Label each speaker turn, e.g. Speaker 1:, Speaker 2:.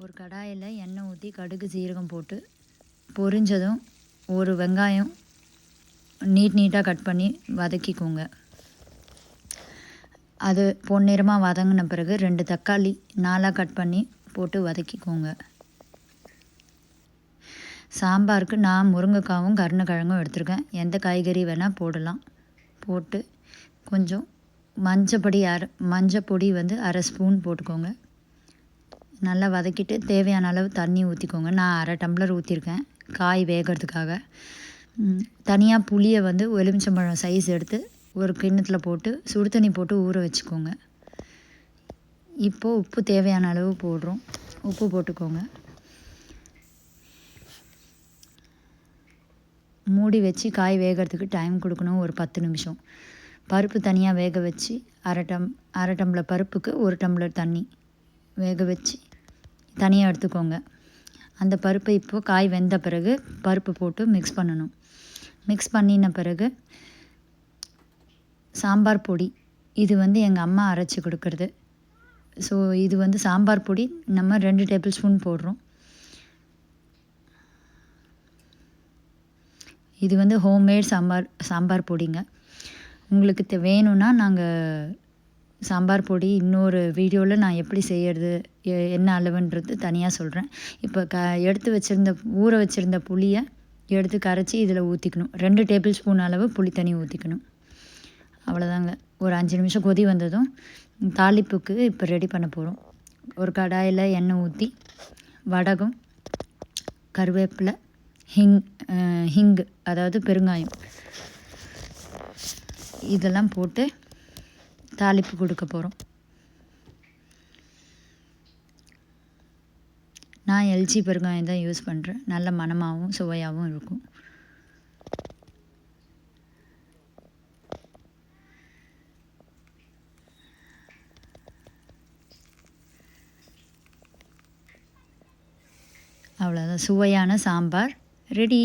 Speaker 1: ஒரு கடாயில் எண்ணெய் ஊற்றி கடுகு சீரகம் போட்டு பொரிஞ்சதும் ஒரு வெங்காயம் நீட் நீட்டாக கட் பண்ணி வதக்கிக்கோங்க. அது பொன்னிறமாக வதங்கின பிறகு ரெண்டு தக்காளி நாலாக கட் பண்ணி போட்டு வதக்கிக்கோங்க. சாம்பாருக்கு நான் முருங்கைக்காவும் கருணக்கிழங்கும் எடுத்திருக்கேன். எந்த காய்கறி வேணால் போடலாம். போட்டு கொஞ்சம் மஞ்சப்பொடி அரை மஞ்சப்பொடி வந்து அரை ஸ்பூன் போட்டுக்கோங்க. நல்லா வதக்கிட்டு தேவையான அளவு தண்ணி ஊற்றிக்கோங்க நான் அரை டம்ளர் ஊற்றிருக்கேன் காய் வேகிறதுக்காக. தனியாக புளியை வந்து எலுமிச்சம்பழம் சைஸ் எடுத்து ஒரு கிண்ணத்தில் போட்டு சுடு தண்ணி போட்டு ஊற வச்சுக்கோங்க. இப்போது உப்பு தேவையான அளவு போடுறோம். உப்பு போட்டுக்கோங்க. மூடி வச்சு காய் வேகிறதுக்கு டைம் கொடுக்கணும். ஒரு பத்து நிமிஷம். பருப்பு தனியாக வேக வச்சு அரை டம் அரை டம்ளர் பருப்புக்கு ஒரு டம்ளர் தண்ணி வேக வச்சு தனியாக எடுத்துக்கோங்க. அந்த பருப்பை இப்போது காய் வெந்த பிறகு பருப்பு போட்டு மிக்ஸ் பண்ணணும். மிக்ஸ் பண்ணின பிறகு சாம்பார் பொடி. இது வந்து எங்கள் அம்மா அரைச்சி கொடுக்குறது. ஸோ இது வந்து சாம்பார் பொடி நம்ம ரெண்டு டேபிள் ஸ்பூன் போடுறோம். இது வந்து ஹோம்மேட் சாம்பார் சாம்பார் பொடிங்க. உங்களுக்கு வேணும்னா நாங்கள் சாம்பார் பொடி இன்னொரு வீடியோவில் நான் எப்படி செய்கிறது என்ன அளவுன்றது தனியாக சொல்கிறேன் இப்போ க எடுத்து வச்சுருந்த ஊற வச்சுருந்த புளியை எடுத்து கரைச்சி இதில் ஊற்றிக்கணும் ரெண்டு டேபிள் ஸ்பூன் அளவு புளி தண்ணி ஊற்றிக்கணும் அவ்வளோதாங்க ஒரு அஞ்சு நிமிஷம் கொதி வந்ததும் தாளிப்புக்கு இப்போ ரெடி பண்ண போகிறோம் ஒரு கடாயில் எண்ணெய் ஊற்றி வடகம் கருவேப்பிலை ஹிங் ஹிங்கு அதாவது பெருங்காயம். இதெல்லாம் போட்டு தாளிப்பு கொடுக்க போகிறோம் நான் எல்ஜி பெருங்காயம் தான் யூஸ் பண்ணுறேன் நல்ல மணமாகவும் சுவையாகவும் இருக்கும். அவ்வளோதான் சுவையான சாம்பார். ரெடி